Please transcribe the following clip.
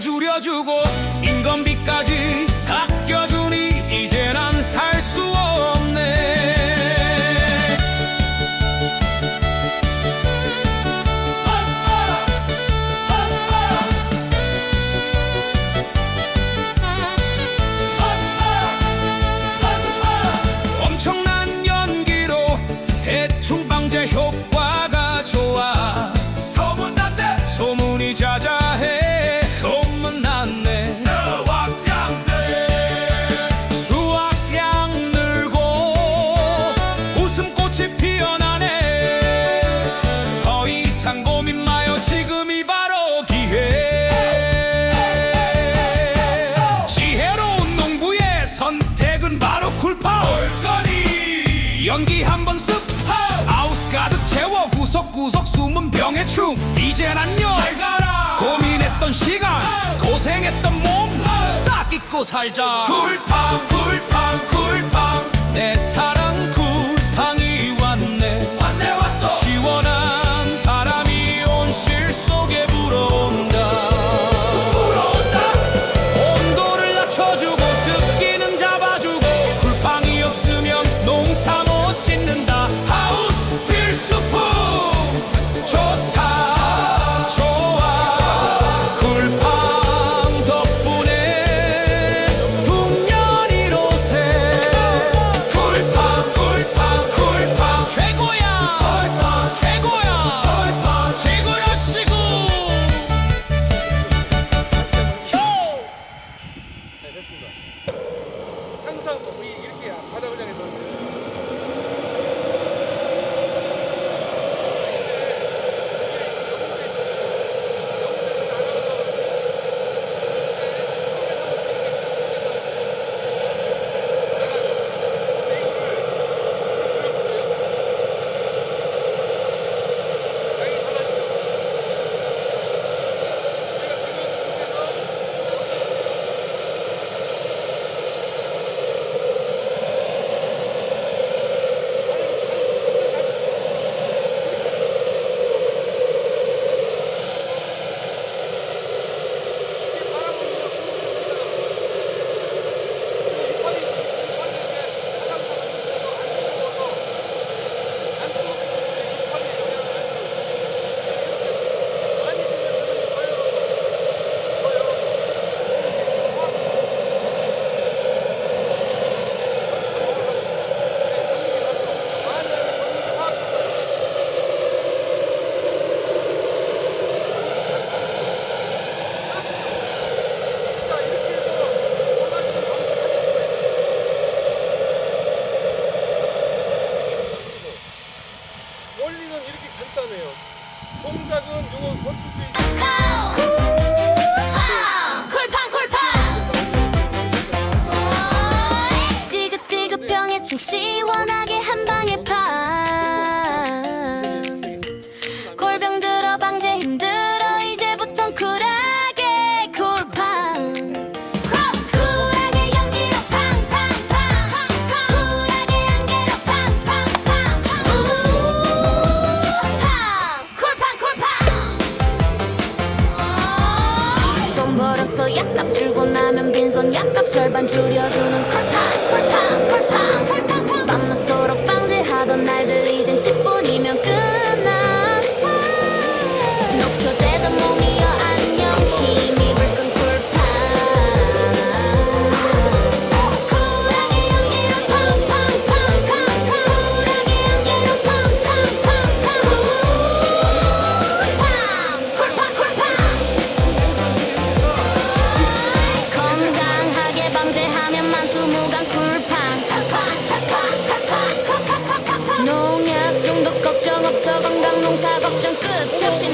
줄여주고 인건비까지 연기 한번 쓱 아웃스 가득 채워 구석구석 숨은 병의 춤. 이젠 안녕! 잘 가라! 고민했던 시간 고생했던 몸 싹 잊고 살자. 굴팡 굴팡 가서 약값 줄고 나면 빈손 약값 절반 줄여주는 컬팡, 컬팡, 컬팡, 컬팡, 밤늦도록 방제하던 날들 이젠 10분이면 걱정 끝 없이